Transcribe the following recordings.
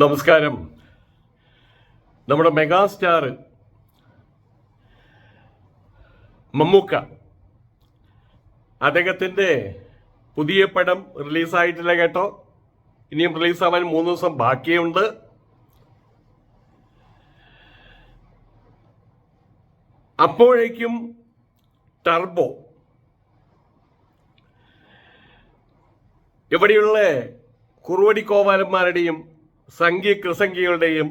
നമസ്കാരം. നമ്മുടെ മെഗാസ്റ്റാർ മമ്മൂക്ക അദ്ദേഹത്തിന്റെ പുതിയ പടം റിലീസായിട്ടില്ല കേട്ടോ. ഇനിയും റിലീസാവാൻ മൂന്ന് ദിവസം ബാക്കിയുണ്ട്. അപ്പോഴേക്കും ടർബോ ഇവിടെയുള്ള കുറുവടി കോവാലന്മാരുടെയും സംഘി കൃസംഗികളുടെയും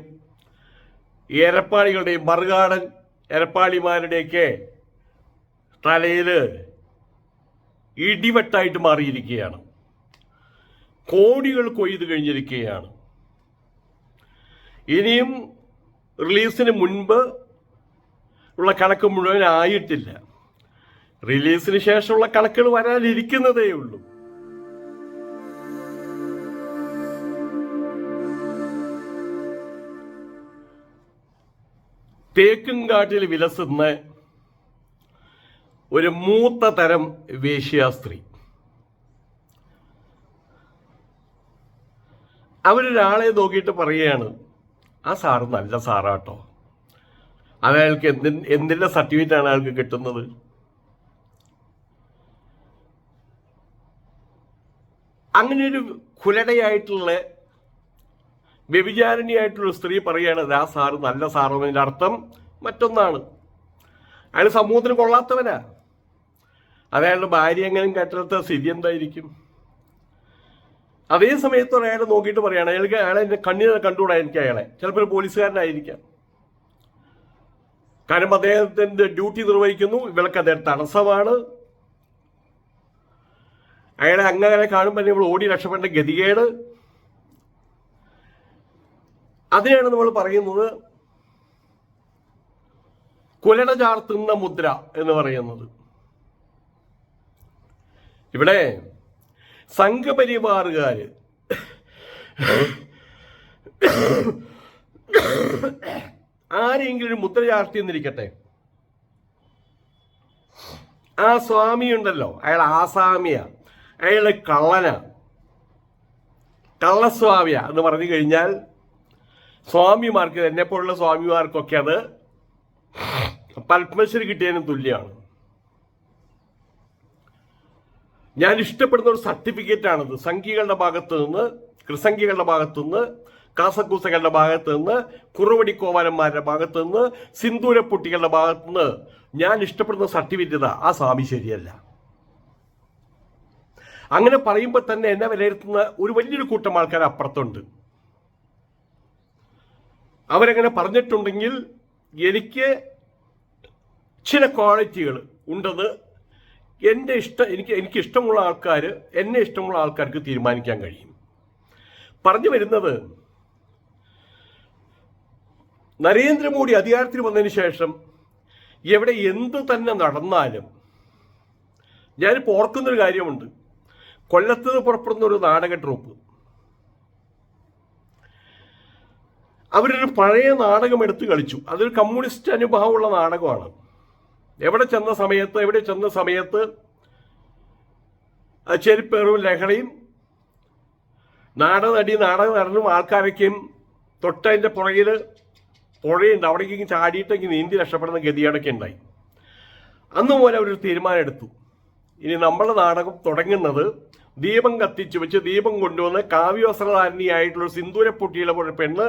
എരപ്പാളികളുടെയും മറുകാടൻ എരപ്പാളിമാരുടെയൊക്കെ തലയിൽ ഇടിവെട്ടായിട്ട് മാറിയിരിക്കുകയാണ്. കോടികൾ കൊയ്തു കഴിഞ്ഞിരിക്കുകയാണ്. ഇനിയും റിലീസിന് മുൻപ് ഉള്ള കണക്ക് മുഴുവൻ ആയിട്ടില്ല റിലീസിന് ശേഷമുള്ള കണക്കുകൾ വരാനിരിക്കുന്നതേ ഉള്ളൂ തേക്കുംകാട്ടിൽ വിലസുന്ന ഒരു മൂത്ത തരം വേശ്യാസ്ത്രീ അവരൊരാളെ നോക്കിയിട്ട് പറയുകയാണ് ആ സാറ് നല്ല സാറാട്ടോ. അയാൾക്ക് എന്തി എന്തിന്റെ സർട്ടിഫിക്കറ്റാണ് അയാൾക്ക് കിട്ടുന്നത്? അങ്ങനെ ഒരു കുലടയായിട്ടുള്ള വ്യഭിചാരിണിയായിട്ടുള്ള സ്ത്രീ പറയുകയാണ് ആ സാറ് നല്ല സാറെന്നതിന്റെ അർത്ഥം. മറ്റൊന്നാണ് അയാൾ സമൂഹത്തിന് കൊള്ളാത്തവനാ. അതയാളുടെ ഭാര്യ എങ്ങനെ കെട്ടിടത്തെ സ്ഥിതി എന്തായിരിക്കും? അതേ സമയത്ത് അയാൾ നോക്കിയിട്ട് പറയാണ് അയാൾക്ക് അയാളെ എന്റെ കണ്ണിനെ കണ്ടുകൂടാ എനിക്ക് അയാളെ. ചിലപ്പോൾ ഒരു പോലീസുകാരനായിരിക്കാം. കാരണം അദ്ദേഹത്തിന്റെ ഡ്യൂട്ടി നിർവഹിക്കുന്നു ഇവൾക്ക് അദ്ദേഹം തടസ്സമാണ്. അയാളെ അങ്ങനെ കാണുമ്പോൾ ഇവൾ ഓടി രക്ഷപ്പെടേണ്ട ഗതികേട്. അതിനാണ് നമ്മൾ പറയുന്നത് കുലട ചാർത്തുന്ന മുദ്ര എന്ന് പറയുന്നത്. ഇവിടെ സംഘപരിവാറുകാര് ആരെങ്കിലും മുദ്ര ചാർത്തി എന്നിരിക്കട്ടെ ആ സ്വാമി ഉണ്ടല്ലോ അയാൾ ആസാമിയ. അയാൾ കള്ളന. കള്ളസ്വാമിയ എന്ന് പറഞ്ഞു കഴിഞ്ഞാൽ സ്വാമിമാർക്ക് എന്നെ പോലുള്ള സ്വാമിമാർക്കൊക്കെ അത് പത്മശ്രീ കിട്ടിയതിന് തുല്യമാണ്. ഞാൻ ഇഷ്ടപ്പെടുന്ന ഒരു സർട്ടിഫിക്കറ്റ് ആണത് സംഘികളുടെ ഭാഗത്ത് നിന്ന് കൃസംഖികളുടെ ഭാഗത്തു നിന്ന് കാസക്കൂസകളുടെ ഭാഗത്തു നിന്ന് കുറുവടി കോവാലന്മാരുടെ ഭാഗത്തു നിന്ന് സിന്ദൂരപ്പൊട്ടികളുടെ ഭാഗത്തു നിന്ന് ഞാൻ ഇഷ്ടപ്പെടുന്ന സർട്ടിഫിക്കറ്റ് ആ സ്വാമി ശരിയല്ല. അങ്ങനെ പറയുമ്പോൾ തന്നെ എന്നെ വിലയിരുത്തുന്ന ഒരു വലിയൊരു കൂട്ടം ആൾക്കാർ അപ്പുറത്തുണ്ട് അവരങ്ങനെ പറഞ്ഞിട്ടുണ്ടെങ്കിൽ എനിക്ക് ചില ക്വാളിറ്റികൾ ഉണ്ടെന്ന് എന്റെ ഇഷ്ടം എനിക്ക് എനിക്ക് ഇഷ്ടമുള്ള ആൾക്കാർ എന്നെ ഇഷ്ടമുള്ള ആൾക്കാർക്ക് തീരുമാനിക്കാൻ കഴിയും. പറഞ്ഞു വരുന്നത് നരേന്ദ്രമോദി അധികാരത്തിൽ വന്നതിന് ശേഷം എവിടെ എന്ത് തന്നെ നടന്നാലും ഞാനിപ്പോൾ ഓർക്കുന്നൊരു കാര്യമുണ്ട്. കൊല്ലത്ത് പുറപ്പെടുന്ന ഒരു നാടക ട്രൂപ്പ്. അവരൊരു പഴയ നാടകം എടുത്തു കളിച്ചു. അതൊരു കമ്മ്യൂണിസ്റ്റ് അനുഭവമുള്ള നാടകമാണ്. എവിടെ ചെന്ന സമയത്ത് എവിടെ ചെന്ന സമയത്ത് ചെരിപ്പേറും ലഹളയും നാടനടി നാടകം നടനും ആൾക്കാരൊക്കെയും തൊട്ടതിന്റെ പുറകിൽ പുഴയുണ്ട്. അവിടേക്ക് ചാടിയിട്ടെങ്കിൽ നീന്തി രക്ഷപ്പെടുന്ന ഗതികേടൊക്കെ ഉണ്ടായി. അന്ന് പോലെ അവരൊരു തീരുമാനം എടുത്തു ഇനി നമ്മളെ നാടകം തുടങ്ങുന്നത് ദീപം കത്തിച്ചു വെച്ച് ദീപം കൊണ്ടുവന്ന് കാവ്യവസ്ത്രധാരണിയായിട്ടുള്ള സിന്ദൂരപ്പൊട്ടിയിലെ പെണ്ണ്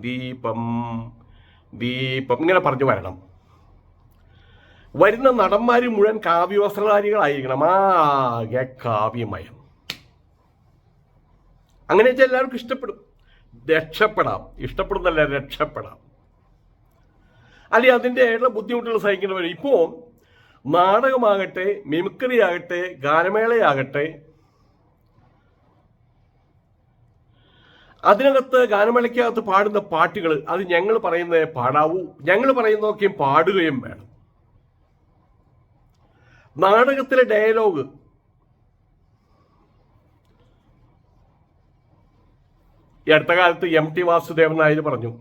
ദീപം ദീപം. ഇങ്ങനെ പറഞ്ഞു വരണം. വരുന്ന നടന്മാർ മുഴുവൻ കാവ്യവസ്ത്രധാരികളായിരിക്കണം ആകെ കാവ്യമയം. അങ്ങനെ വെച്ചാൽ എല്ലാവർക്കും ഇഷ്ടപ്പെടും. രക്ഷപ്പെടാം. ഇഷ്ടപ്പെടുന്നല്ല രക്ഷപ്പെടാം. അല്ലെങ്കിൽ അതിന്റെ ഉള്ള ബുദ്ധിമുട്ടുകൾ സഹിക്കേണ്ടി വരും. ഇപ്പോൾ നാടകമാകട്ടെ മിമിക്രി ആകട്ടെ ഗാനമേളയാകട്ടെ അതിനകത്ത് ഗാനമേളയ്ക്കകത്ത് പാടുന്ന പാട്ടുകൾ അത് ഞങ്ങൾ പറയുന്നതേ പാടാവൂ. ഞങ്ങൾ പറയുന്നതൊക്കെയും പാടുകയും വേണം. നാടകത്തിലെ ഡയലോഗ്. ഈ അടുത്ത കാലത്ത് എം ടി വാസുദേവൻ നായർ പറഞ്ഞു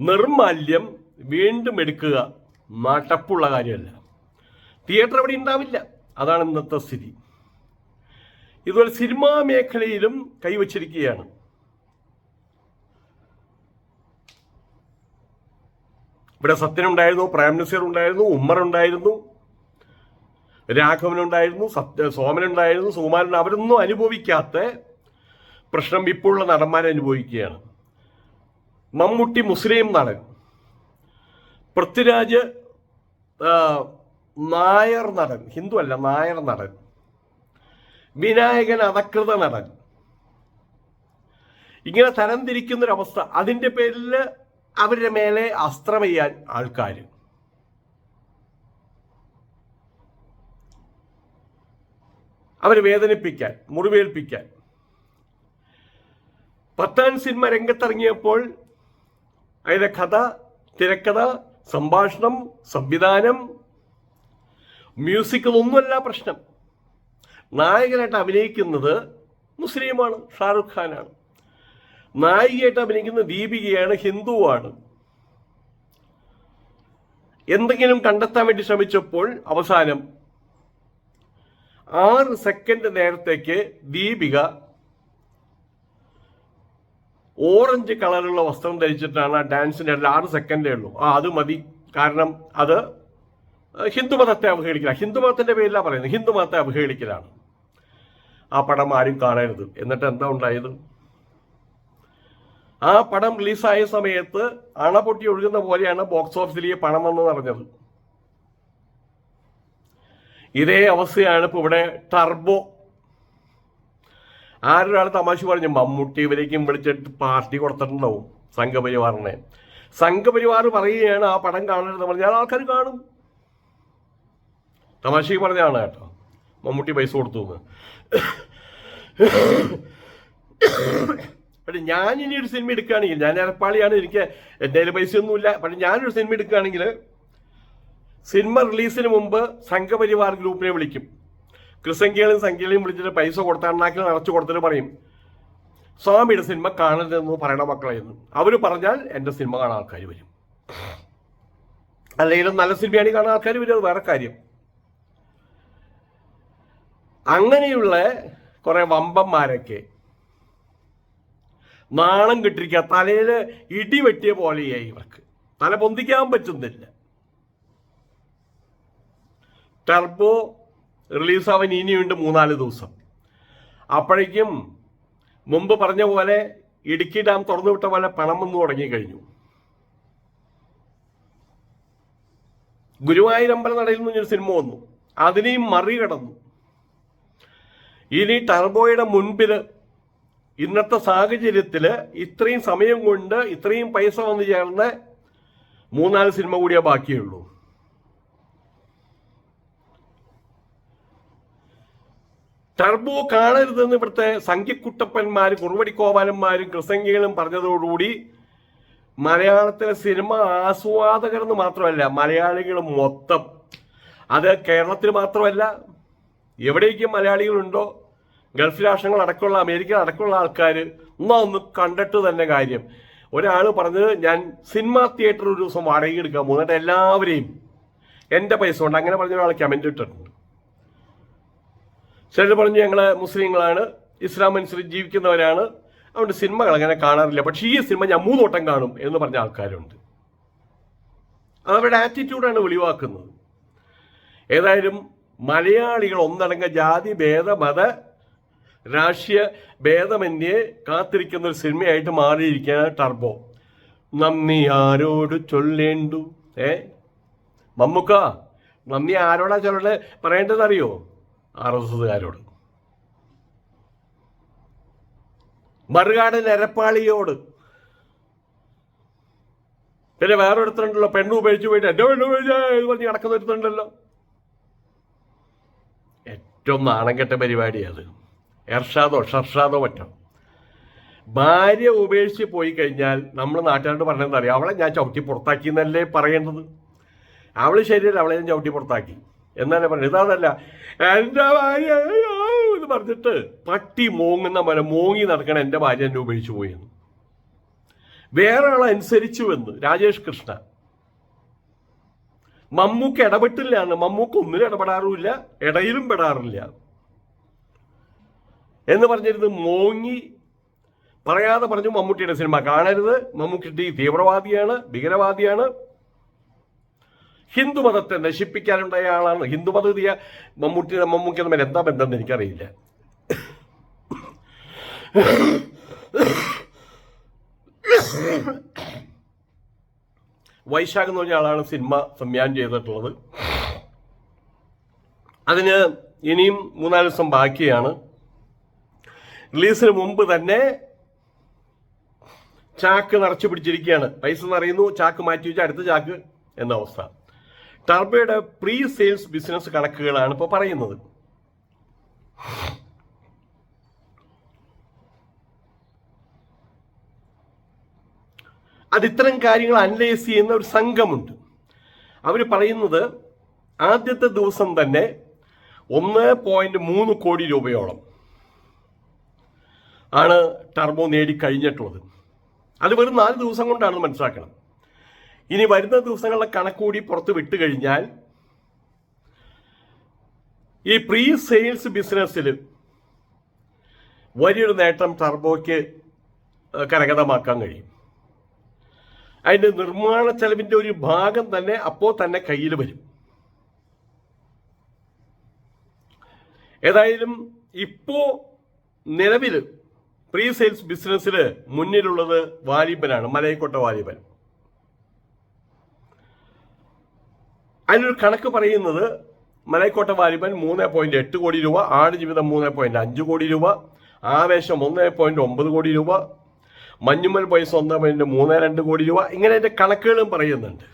നിർമാല്യം വീണ്ടും എടുക്കുക നാട്ടപ്പുള്ള കാര്യമല്ല. തിയേറ്റർ അവിടെ ഉണ്ടാവില്ല. അതാണ് ഇന്നത്തെ സ്ഥിതി. ഇതുപോലെ സിനിമാ മേഖലയിലും കൈവച്ചിരിക്കുകയാണ്. ഇവിടെ സത്യൻ ഉണ്ടായിരുന്നു പ്രേം നസീർ ഉണ്ടായിരുന്നു ഉമ്മർ ഉണ്ടായിരുന്നു രാഘവൻ ഉണ്ടായിരുന്നു സത്യ സോമൻ ഉണ്ടായിരുന്നു സുകുമാരൻ അവരൊന്നും അനുഭവിക്കാത്ത പ്രശ്നം ഇപ്പോഴുള്ള നടന്മാരെ അനുഭവിക്കുകയാണ്. മമ്മൂട്ടി മുസ്ലിം നടൻ. പൃഥ്വിരാജ് നായർ നടൻ. ഹിന്ദു അല്ല നായർ നടൻ. വിനായകൻ അധകൃത നടൻ. ഇങ്ങനെ തരംതിരിക്കുന്നൊരവസ്ഥ. അതിന്റെ പേരിൽ അവരുടെ മേലെ അസ്ത്രം ചെയ്യാൻ ആൾക്കാർ അവരെ വേദനിപ്പിക്കാൻ മുറിവേൽപ്പിക്കാൻ. പത്താൻ സിനിമ രംഗത്തിറങ്ങിയപ്പോൾ അതിലെ കഥ തിരക്കഥ സംഭാഷണം സംവിധാനം മ്യൂസിക്കൽ ഒന്നുമല്ല പ്രശ്നം. നായകനായിട്ട് അഭിനയിക്കുന്നത് മുസ്ലിമാണ് ഷാറുഖ് ഖാനാണ്. നായികയായിട്ട് അഭിനയിക്കുന്ന ദീപികയാണ് ഹിന്ദുവാണ്. എന്തെങ്കിലും കണ്ടെത്താൻ വേണ്ടി ശ്രമിച്ചപ്പോൾ അവസാനം ആറ് സെക്കൻഡ് നേരത്തേക്ക് ദീപിക ഓറഞ്ച് കളറുള്ള വസ്ത്രം ധരിച്ചിട്ടാണ് ആ ഡാൻസിന്റെ ഇടയിൽ ആറ് സെക്കൻഡേ ഉള്ളൂ. ആ അത് മതി. കാരണം അത് ഹിന്ദുമതത്തെ അവഹേളിക്കലാണ്. ഹിന്ദുമതത്തിന്റെ പേരിലാണ് പറയുന്നത്. ഹിന്ദുമതത്തെ അവഹേളിക്കലാണ്. ആ പടം ആരും കാണരുത്. എന്നിട്ട് എന്താ ഉണ്ടായത്? ആ പടം റിലീസായ സമയത്ത് അണ പൊട്ടി ഒഴുകുന്ന പോലെയാണ് ബോക്സ് ഓഫീസിൽ ഈ പണം എന്ന് പറഞ്ഞത് ഇതേ അവസ്ഥയാണ് ഇപ്പോൾ ഇവിടെ ടർബോ. ആരൊരാൾ തമാശ പറഞ്ഞു മമ്മൂട്ടി ഇവരേക്കും വിളിച്ചിട്ട് പാർട്ടി കൊടുത്തിട്ടുണ്ടാവും സംഘപരിവാറിനെ. സംഘപരിവാർ പറയുകയാണ് ആ പടം കാണരുതെന്ന് പറഞ്ഞാൽ ആൾക്കാർ കാണും. തമാശയ്ക്ക് പറഞ്ഞാണ് കേട്ടോ. മമ്മൂട്ടി പൈസ കൊടുത്തു പക്ഷെ ഞാൻ ഇനി ഒരു സിനിമ എടുക്കുകയാണെങ്കിൽ ഞാൻ എരപ്പാളിയാണ് എനിക്ക് എന്റെ കയ്യിൽ പൈസയൊന്നുമില്ല. പക്ഷെ ഞാനൊരു സിനിമ എടുക്കുകയാണെങ്കിൽ സിനിമ റിലീസിന് മുമ്പ് സംഘപരിവാർ ഗ്രൂപ്പിനെ വിളിക്കും. ക്രിസംഖ്യകളും സംഖ്യകളെയും വിളിച്ചിട്ട് പൈസ കൊടുത്താണ്ടാക്കി നിറച്ചു കൊടുത്തിട്ട് പറയും സ്വാമിയുടെ സിനിമ കാണരുതെന്ന് പറയണ മക്കളായിരുന്നു. അവർ പറഞ്ഞാൽ എന്റെ സിനിമ കാണാൻ ആൾക്കാർ വരും. അല്ലെങ്കിൽ നല്ല സിനിമയാണ് കാണാൻ ആൾക്കാർ വരും അത് വേറെ കാര്യം. അങ്ങനെയുള്ള കുറേ വമ്പന്മാരൊക്കെ നാണം കിട്ടിരിക്കുക തലയിൽ ഇടി വെട്ടിയ പോലെയായി ഇവർക്ക്. തല പൊന്തിക്കാൻ പറ്റുന്നില്ല. ടർബോ റിലീസാവാൻ ഇനിയുണ്ട് മൂന്നാൽ ദിവസം. അപ്പോഴേക്കും മുമ്പ് പറഞ്ഞ പോലെ ഇടുക്കി ഡാം തുറന്നു വിട്ട പോലെ പണം വന്നു തുടങ്ങിക്കഴിഞ്ഞു. ഗുരുവായൂരമ്പല നടയിൽ നിന്നൊരു സിനിമ വന്നു. അതിനെയും മറികടന്നു. ഇനി ടർബോയുടെ മുൻപിൽ ഇന്നത്തെ സാഹചര്യത്തിൽ ഇത്രയും സമയം കൊണ്ട് ഇത്രയും പൈസ വന്നു ചേർന്ന് മൂന്നാൽ സിനിമ കൂടിയേ ബാക്കിയുള്ളൂ. ടർബോ കാണരുതെന്ന് ഇവിടുത്തെ സംഖ്യക്കുട്ടപ്പന്മാരും കുറുവടിക്കോപാലന്മാരും കൃസംഗികളും പറഞ്ഞതോടുകൂടി മലയാളത്തിലെ സിനിമ ആസ്വാദകർ എന്ന് മാത്രമല്ല മലയാളികൾ മൊത്തം. അത് കേരളത്തിൽ മാത്രമല്ല എവിടേക്കും മലയാളികളുണ്ടോ ഗൾഫ് രാഷ്ട്രങ്ങൾ അടക്കമുള്ള അമേരിക്ക അടക്കമുള്ള ആൾക്കാർ ഒന്നാ ഒന്ന് കണ്ടിട്ട് തന്നെ കാര്യം. ഒരാൾ പറഞ്ഞത് ഞാൻ സിനിമാ തിയേറ്റർ ഒരു ദിവസം വാടകയ്ക്ക് എടുക്കാൻ പോകുന്നിട്ട് എല്ലാവരെയും എന്റെ പൈസ കൊണ്ട് അങ്ങനെ പറഞ്ഞ ഒരാൾ കമന്റ് ഇട്ടിട്ടുണ്ട്. ചിലർ പറഞ്ഞു ഞങ്ങൾ മുസ്ലിങ്ങളാണ് ഇസ്ലാം അനുസരിച്ച് ജീവിക്കുന്നവരാണ്. അതുകൊണ്ട് സിനിമകൾ അങ്ങനെ കാണാറില്ല. പക്ഷേ ഈ സിനിമ ഞാൻ മൂന്നോട്ടം കാണും എന്ന് പറഞ്ഞ ആൾക്കാരുണ്ട്. അതവരുടെ ആറ്റിറ്റ്യൂഡാണ് വെളിവാക്കുന്നത്. ഏതായാലും മലയാളികൾ ഒന്നടങ്ക ജാതി ഭേദ മത രാഷ്ട്രീയ ഭേദമന്യേ കാത്തിരിക്കുന്ന ഒരു സിനിമയായിട്ട് മാറിയിരിക്കുകയാണ് ടർബോ. നന്ദി ആരോട് ചൊല്ലേണ്ടു? ഏ? മമ്മുക്ക നന്ദി ആരോടാ ചൊല്ലണേ പറയേണ്ടത് അറിയോ ആർ എസ് എസ്സുകാരോട് മറുകാടൻ എരപ്പാളിയോട്. പിന്നെ വേറെ ഒരുത്തരുണ്ടല്ലോ പെണ്ണു ഉപയോഗിച്ച് പോയിട്ട് എന്റെ പെണ്ണു ഉപയോഗിച്ച് പറഞ്ഞ് ഒരുത്തുണ്ടല്ലോ ഏറ്റവും നാണം കെട്ട പരിപാടിയാണ് എർഷാദോ ഷർഷാദോ മറ്റോ ഭാര്യ ഉപേക്ഷിച്ച് പോയി കഴിഞ്ഞാൽ നമ്മൾ നാട്ടുകാരോട് പറഞ്ഞതെന്ന് അറിയാം? അവളെ ഞാൻ ചവിട്ടി പുറത്താക്കി എന്നല്ലേ പറയേണ്ടത്. അവൾ ശരിയല്ല അവളെ ഞാൻ ചവിട്ടി പുറത്താക്കി. എന്നാലേ പറഞ്ഞത്. ഇതാണല്ല എന്റെ ഭാര്യ എന്ന് പറഞ്ഞിട്ട് പട്ടി മോങ്ങുന്ന പോലെ മോങ്ങി നടക്കണ എന്റെ ഭാര്യ എന്നെ ഉപേക്ഷിച്ച് പോയെന്ന് വേറെ ആളനുസരിച്ചുവെന്ന് രാജേഷ് കൃഷ്ണ. മമ്മൂക്ക് ഇടപെട്ടില്ല എന്ന്. മമ്മൂക്ക് ഒന്നിലും ഇടപെടാറുമില്ല ഇടയിലും പെടാറില്ല. എന്ന് പറഞ്ഞിരുന്ന് മോങ്ങി പറയാതെ പറഞ്ഞു മമ്മൂട്ടിയുടെ സിനിമ. കാണരുത്. മമ്മൂട്ടി തീവ്രവാദിയാണ് ഭീകരവാദിയാണ്. ഹിന്ദുമതത്തെ നശിപ്പിക്കാനുണ്ടായ ആളാണ്. ഹിന്ദുമത മമ്മൂട്ടിയുടെ മമ്മൂട്ടി മമ്മൂക്കി തമ്മിൽ എന്താ ബന്ധം എനിക്കറിയില്ല. വൈശാഖ് എന്ന് പറഞ്ഞ ആളാണ് സിനിമ സംവിധാനം ചെയ്തിട്ടുള്ളത്. അതിന് ഇനിയും മൂന്നാൽ ദിവസം ബാക്കിയാണ്. റിലീസിന് മുമ്പ് തന്നെ ചാക്ക് നിറച്ചു പിടിച്ചിരിക്കുകയാണ്. പൈസ നിറയുന്നു ചാക്ക് മാറ്റി വെച്ച് അടുത്ത ചാക്ക് എന്ന അവസ്ഥ. ടർബോയുടെ പ്രീ സെയിൽസ് ബിസിനസ് കണക്കുകളാണ് ഇപ്പോൾ പറയുന്നത്. അത് ഇത്തരം കാര്യങ്ങൾ അനലൈസ് ചെയ്യുന്ന ഒരു സംഘമുണ്ട്. അവർ പറയുന്നത് ആദ്യത്തെ ദിവസം തന്നെ ഒന്ന് പോയിന്റ് മൂന്ന് കോടി രൂപയോളം ആണ് ടർബോ നേടിക്കഴിഞ്ഞിട്ടുള്ളത് അത് വെറും നാല് ദിവസം കൊണ്ടാണ് മനസ്സിലാക്കണം. ഇനി വരുന്ന ദിവസങ്ങളിലെ കണക്കൂടി പുറത്ത് വിട്ട് കഴിഞ്ഞാൽ ഈ പ്രീ സെയിൽസ് ബിസിനസ്സിൽ വലിയൊരു നേട്ടം ടർബോയ്ക്ക് കരഗതമാക്കാൻ കഴിയും. അതിന്റെ നിർമ്മാണ ചെലവിന്റെ ഒരു ഭാഗം തന്നെ അപ്പോൾ തന്നെ കയ്യിൽ വരും. ഏതായാലും ഇപ്പോൾ നിലവിൽ പ്രീ സെയിൽസ് ബിസിനസ്സിൽ മുന്നിലുള്ളത് വാലിബനാണ് മലയക്കോട്ട വാലിബൻ. അതിനൊരു കണക്ക് പറയുന്നത് മലയക്കോട്ട വാലിബൻ മൂന്ന് പോയിന്റ് എട്ട് കോടി രൂപ ആടുജീവിതം മൂന്ന് പോയിന്റ് അഞ്ച് കോടി രൂപ ആവേശം ഒന്ന് പോയിന്റ് ഒമ്പത് കോടി രൂപ മഞ്ഞുമൽ പൈസ ഒന്ന് പോയിന്റ് മൂന്ന് രണ്ട് കോടി രൂപ ഇങ്ങനെ അതിന്റെ കണക്കുകളും പറയുന്നുണ്ട്.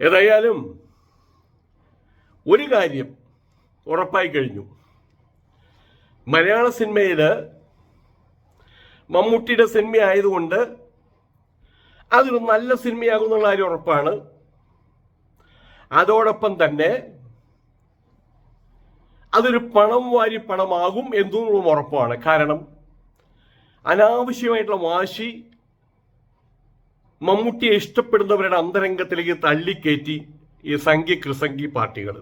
ഏതായാലും ഒരു കാര്യം ഉറപ്പായി കഴിഞ്ഞു. മലയാള സിനിമയിൽ മമ്മൂട്ടിയുടെ സിനിമ ആയതുകൊണ്ട് അതൊരു നല്ല സിനിമയാകുന്നുള്ള കാര്യം ഉറപ്പാണ്. അതോടൊപ്പം തന്നെ അതൊരു പണം വാരി പണമാകും എന്നുള്ളതും ഉറപ്പാണ്. കാരണം അനാവശ്യമായിട്ടുള്ള വാശി മമ്മൂട്ടിയെ ഇഷ്ടപ്പെടുന്നവരുടെ അന്തരംഗത്തിലേക്ക് തള്ളിക്കയറ്റി ഈ സംഘി കൃസംഗി പാർട്ടികൾ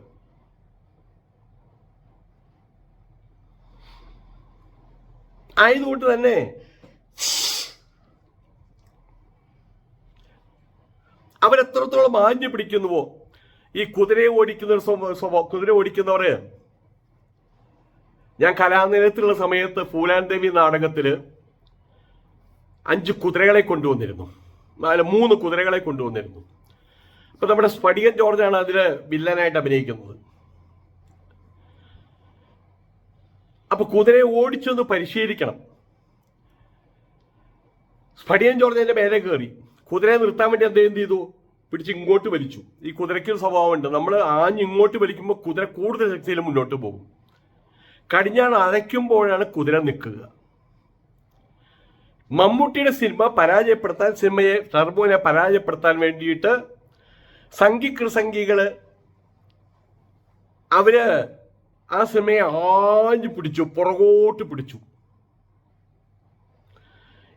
ആയതുകൊണ്ട് തന്നെ അവരെത്രത്തോളം ആഞ്ഞു പിടിക്കുന്നുവോ? ഈ കുതിരയെ ഓടിക്കുന്ന കുതിര ഓടിക്കുന്നവര് ഞാൻ കലാനിലയത്തിലുള്ള സമയത്ത് പൂലാൻ ദേവി നാടകത്തിൽ അഞ്ച് കുതിരകളെ കൊണ്ടുവന്നിരുന്നു. അല്ല മൂന്ന് കുതിരകളെ കൊണ്ടുവന്നിരുന്നു. അപ്പൊ നമ്മുടെ സ്പടികൻ ജോർജാണ് അതിൽ വില്ലനായിട്ട് അഭിനയിക്കുന്നത്. അപ്പൊ കുതിരയെ ഓടിച്ചൊന്ന് പരിശീലിക്കണം. സ്പടിയൻ ജോർജ് അതിന്റെ മേലെ കയറി കുതിരയെ നിർത്താൻ വേണ്ടി അദ്ദേഹം ചെയ്തു? പിടിച്ച് ഇങ്ങോട്ട് വലിച്ചു. ഈ കുതിരയ്ക്ക് ഒരു സ്വഭാവമുണ്ട്. നമ്മൾ ആഞ്ഞ് ഇങ്ങോട്ട് വലിക്കുമ്പോൾ കുതിര കൂടുതൽ ശക്തിയിൽ മുന്നോട്ട് പോകും. കടിഞ്ഞാൺ അരയ്ക്കുമ്പോഴാണ് കുതിര നിൽക്കുക. മമ്മൂട്ടിയുടെ സിനിമ പരാജയപ്പെടുത്താൻ സിനിമയെ ടർബോനെ പരാജയപ്പെടുത്താൻ വേണ്ടിയിട്ട് സംഘികൃസംഘികൾ അവർ ആ സിനിമയെ ആഞ്ഞു പിടിച്ചു പുറകോട്ട് പിടിച്ചു.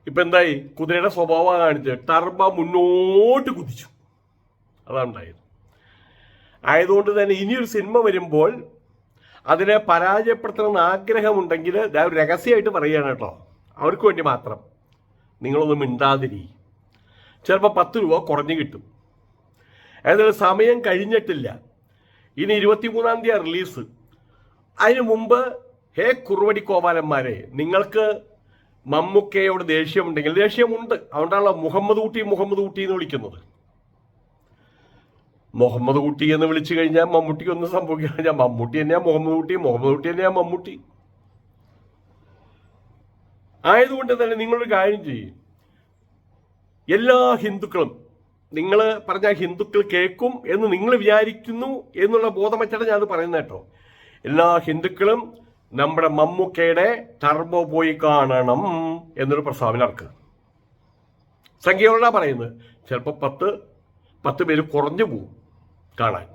ഇപ്പൊ എന്തായി? കുതിരയുടെ സ്വഭാവം കാണിച്ച്. ടർബ മുന്നോട്ട് കുതിച്ചു. അതാണ് ഉണ്ടായത്. ആയതുകൊണ്ട് തന്നെ ഇനിയൊരു സിനിമ വരുമ്പോൾ അതിനെ പരാജയപ്പെടുത്തണമെന്ന് ആഗ്രഹമുണ്ടെങ്കിൽ ഞാൻ രഹസ്യമായിട്ട് പറയുകയാണ് കേട്ടോ. അവർക്ക് വേണ്ടി മാത്രം. നിങ്ങളൊന്നും മിണ്ടാതിരി. ചിലപ്പോൾ പത്ത് രൂപ കുറഞ്ഞു കിട്ടും. ഏതായാലും സമയം കഴിഞ്ഞിട്ടില്ല. ഇനി ഇരുപത്തിമൂന്നാം തീയതി റിലീസ്. അതിനു മുമ്പ് ഹേ കുറുവടി കോവാലന്മാരെ നിങ്ങൾക്ക് മമ്മൂക്കയോട് ദേഷ്യമുണ്ടെങ്കിൽ ദേഷ്യമുണ്ട്. അതുകൊണ്ടാണല്ലോ മുഹമ്മദ് ഊട്ടി മുഹമ്മദ് ഊട്ടി എന്ന് വിളിക്കുന്നത്. മുഹമ്മദ് കുട്ടി എന്ന് വിളിച്ചു കഴിഞ്ഞാൽ മമ്മൂട്ടിക്ക് ഒന്നും സംഭവിക്കാൻ ഞാൻ മമ്മൂട്ടി തന്നെയാ മുഹമ്മദ് കുട്ടി മുഹമ്മദ് കുട്ടി തന്നെയാ മമ്മൂട്ടി. ആയതുകൊണ്ട് തന്നെ നിങ്ങളൊരു കാര്യം ചെയ്യും. എല്ലാ ഹിന്ദുക്കളും നിങ്ങൾ പറഞ്ഞ ഹിന്ദുക്കൾ കേൾക്കും എന്ന് നിങ്ങൾ വിചാരിക്കുന്നു എന്നുള്ള ബോധം വെച്ചാണ് ഞാൻ പറയുന്നത് കേട്ടോ. എല്ലാ ഹിന്ദുക്കളും നമ്മുടെ മമ്മൂക്കയുടെ ടർബോ പോയി കാണണം എന്നൊരു പ്രസ്താവന ഇറക്കുക സംഖ്യയോടാ പറയുന്നത് ചിലപ്പോൾ പത്ത് പത്ത് പേര് കുറഞ്ഞു പോകും കാണാൻ.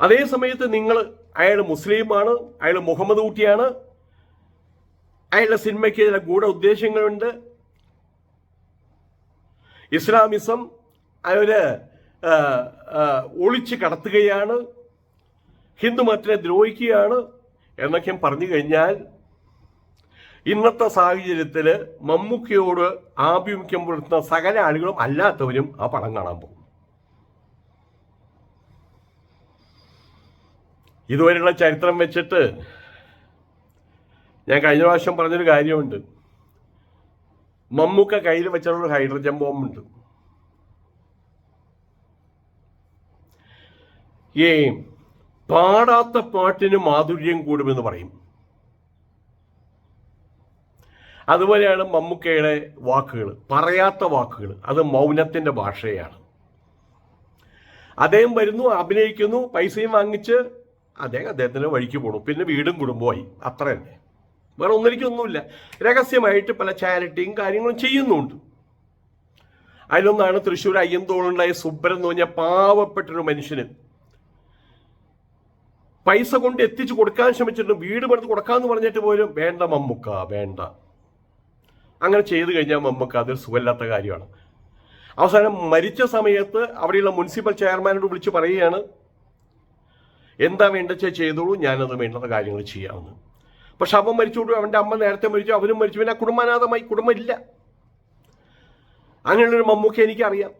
അതേ സമയത്ത് നിങ്ങൾ അയാൾ മുസ്ലിമാണ് അയാൾ മുഹമ്മദ് കുട്ടിയാണ് അയാളുടെ സിനിമയ്ക്ക് ചില ഗൂഢ ഉദ്ദേശങ്ങളുണ്ട് ഇസ്ലാമിസം അവർ ഒളിച്ച് കടത്തുകയാണ്. ഹിന്ദു മതത്തിനെ ദ്രോഹിക്കുകയാണ് എന്നൊക്കെ പറഞ്ഞു കഴിഞ്ഞാൽ ഇന്നത്തെ സാഹചര്യത്തിൽ മമ്മൂക്കയോട് ആഭിമുഖ്യം പുലർത്തുന്ന സകല ആളുകളും അല്ലാത്തവരും ആ പടം കാണാൻ പോകും. ഇതുവരെയുള്ള ചരിത്രം വെച്ചിട്ട് ഞാൻ കഴിഞ്ഞ പ്രാവശ്യം പറഞ്ഞൊരു കാര്യമുണ്ട്. മമ്മൂക്ക കയ്യിൽ വെച്ചുള്ള ഹൈഡ്രജൻ ബോംബുണ്ട്. ഏ പാടാത്ത പാട്ടിന് മാധുര്യം കൂടുമെന്ന് പറയും. അതുപോലെയാണ് മമ്മൂക്കയുടെ വാക്കുകൾ പറയാത്ത വാക്കുകൾ അത് മൗനത്തിന്റെ ഭാഷയാണ്. അദ്ദേഹം വരുന്നു അഭിനയിക്കുന്നു പൈസയും വാങ്ങിച്ച് അദ്ദേഹം അദ്ദേഹത്തിന്റെ വഴിക്ക് പോണു. പിന്നെ വീടും കുടുംബമായി അത്ര തന്നെ. വേറെ ഒന്നിരിക്കൊന്നുമില്ല രഹസ്യമായിട്ട് പല ചാരിറ്റിയും കാര്യങ്ങളും ചെയ്യുന്നുണ്ട്. അതിലൊന്നാണ് തൃശ്ശൂർ അയ്യന്തോളുണ്ടായ സുബ്രൻ എന്ന് പറഞ്ഞ പാവപ്പെട്ടൊരു മനുഷ്യന് പൈസ കൊണ്ട് എത്തിച്ചു കൊടുക്കാൻ ശ്രമിച്ചിട്ടുണ്ട്. വീട് പണിത് കൊടുക്കാന്ന് പറഞ്ഞിട്ട് പോലും വേണ്ട മമ്മുക്ക വേണ്ട. അങ്ങനെ ചെയ്തു കഴിഞ്ഞാൽ മമ്മുക്ക അതൊരു സുഖമില്ലാത്ത കാര്യമാണ്. അവസാനം മരിച്ച സമയത്ത് അവിടെയുള്ള മുനിസിപ്പൽ ചെയർമാനോട് വിളിച്ച് പറയുകയാണ് എന്താ വേണ്ടച്ച ചെയ്തോളൂ ഞാനത് വേണ്ട കാര്യങ്ങൾ ചെയ്യാമെന്ന്. പക്ഷെ അവൻ മരിച്ചോളൂ അവന്റെ അമ്മ നേരത്തെ മരിച്ചു അവനും മരിച്ചു പിന്നെ കുടുംബാനാഥമായി കുടുംബം ഇല്ല അങ്ങനെയുള്ളൊരു മമ്മൂക്ക എനിക്കറിയാം.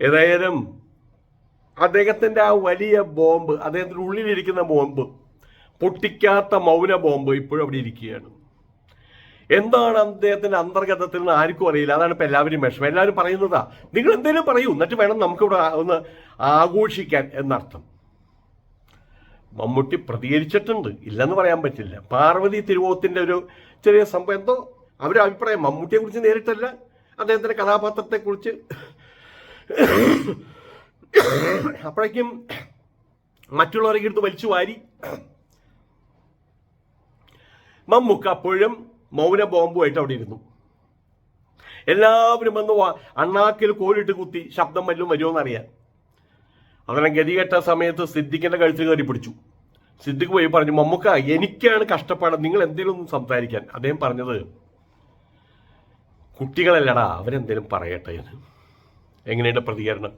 ഏതായാലും അദ്ദേഹത്തിന്റെ ആ വലിയ ബോംബ് അദ്ദേഹത്തിന്റെ ഉള്ളിലിരിക്കുന്ന ബോംബ് പൊട്ടിക്കാത്ത മൗന ബോംബ് ഇപ്പോഴും അവിടെ ഇരിക്കുകയാണ്. എന്താണ് അദ്ദേഹത്തിന്റെ അന്തർഗതത്തിൽ നിന്ന് ആർക്കും അറിയില്ല. അതാണ് ഇപ്പൊ എല്ലാവരും വിഷമം. എല്ലാവരും പറയുന്നതാ നിങ്ങൾ എന്തെങ്കിലും പറയൂ എന്നിട്ട് വേണം നമുക്കിവിടെ ഒന്ന് ആഘോഷിക്കാൻ എന്നർത്ഥം. മമ്മൂട്ടി പ്രതികരിച്ചിട്ടുണ്ട്. ഇല്ലെന്ന് പറയാൻ പറ്റില്ല. പാർവതി തിരുവോത്തിന്റെ ഒരു ചെറിയ സംഭവം എന്തോ അവരുടെ അഭിപ്രായം മമ്മൂട്ടിയെ കുറിച്ച് നേരിട്ടല്ല അദ്ദേഹത്തിന്റെ കഥാപാത്രത്തെ കുറിച്ച് അപ്പോഴേക്കും മറ്റുള്ളവരെ എടുത്ത് വലിച്ചു വാരി. മമ്മുക്ക് അപ്പോഴും മൗന ബോംബുമായിട്ട് അവിടെ ഇരുന്നു. എല്ലാവരും വന്ന് അണ്ണാക്കിൽ കോലിട്ട് കുത്തി ശബ്ദം വല്ലതും വരുമോ അറിയാൻ അങ്ങനെ ഗതികെട്ട സമയത്ത് സിദ്ദിഖിന്റെ കഴുത്തിൽ കയറി പിടിച്ചു. സിദ്ദിഖ് പോയി പറഞ്ഞു മമ്മുക്ക എനിക്കാണ് കഷ്ടപ്പാട്. നിങ്ങൾ എന്തെങ്കിലും ഒന്ന് സംസാരിക്കാൻ. അദ്ദേഹം പറഞ്ഞത് കുട്ടികളല്ലടാ അവരെന്തേലും പറയട്ടെ എന്ന്. എങ്ങനെയുണ്ട് പ്രതികരണം?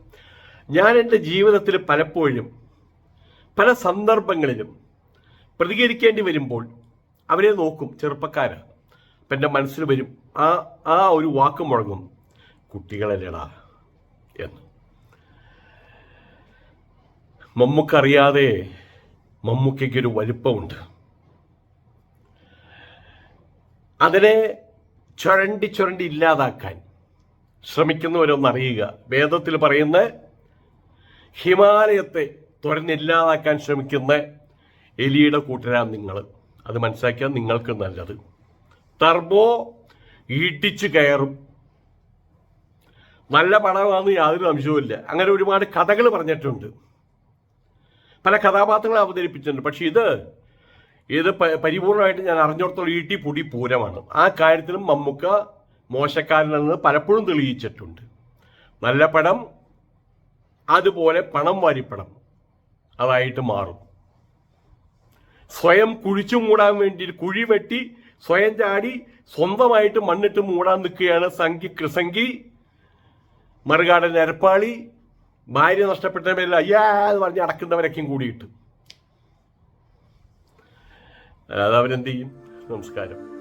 ഞാൻ എന്റെ ജീവിതത്തിൽ പലപ്പോഴും പല സന്ദർഭങ്ങളിലും പ്രതികരിക്കേണ്ടി വരുമ്പോൾ അവരെ നോക്കും ചെറുപ്പക്കാർ അപ്പം എന്റെ മനസ്സിൽ വരും ആ ആ ഒരു വാക്ക് മുഴങ്ങും കുട്ടികളല്ലടാ എന്ന്. മമ്മൂക്കറിയാതെ മമ്മൂക്കയ്ക്കൊരു വലുപ്പമുണ്ട്. അതിനെ ചുരണ്ടി ചുരണ്ടി ഇല്ലാതാക്കാൻ ശ്രമിക്കുന്നവരൊന്നറിയുക. വേദത്തിൽ പറയുന്ന ഹിമാലയത്തെ തുരന്നില്ലാതാക്കാൻ ശ്രമിക്കുന്ന എലിയുടെ കൂട്ടരാണ് നിങ്ങൾ. അത് മനസ്സിലാക്കിയാൽ നിങ്ങൾക്ക് നല്ലത്. ടർബോ ഇടിച്ചു കയറും. നല്ല പടമാണെന്ന് യാതൊരു സംശയവുമില്ല. അങ്ങനെ ഒരുപാട് കഥകൾ പറഞ്ഞിട്ടുണ്ട്. പല കഥാപാത്രങ്ങളെ അവതരിപ്പിച്ചിട്ടുണ്ട്. പക്ഷേ ഇത് ഇത് പരിപൂർണമായിട്ട് ഞാൻ അറിഞ്ഞിടത്തോളം ഈട്ടി പൊടി പൂരമാണ്. ആ കാര്യത്തിലും മമ്മൂക്ക മോശക്കാരനെന്ന് പലപ്പോഴും തെളിയിച്ചിട്ടുണ്ട്. നല്ല പടം അതുപോലെ പണം വാരിപ്പണം അതായിട്ട് മാറും. സ്വയം കുഴിച്ചു മൂടാൻ വേണ്ടി കുഴി വെട്ടി സ്വയം ചാടി സ്വന്തമായിട്ട് മണ്ണിട്ട് മൂടാൻ നിൽക്കുകയാണ് സംഖി കൃസംഗി മറുകാടൻ നരപ്പാളി ഭാര്യ നഷ്ടപ്പെട്ടവരെല്ലാം അയ്യാ എന്ന് പറഞ്ഞ് അടക്കുന്നവരൊക്കെയും കൂടിയിട്ട്. അല്ലാതെ അവരെന്ത് ചെയ്യും? നമസ്കാരം.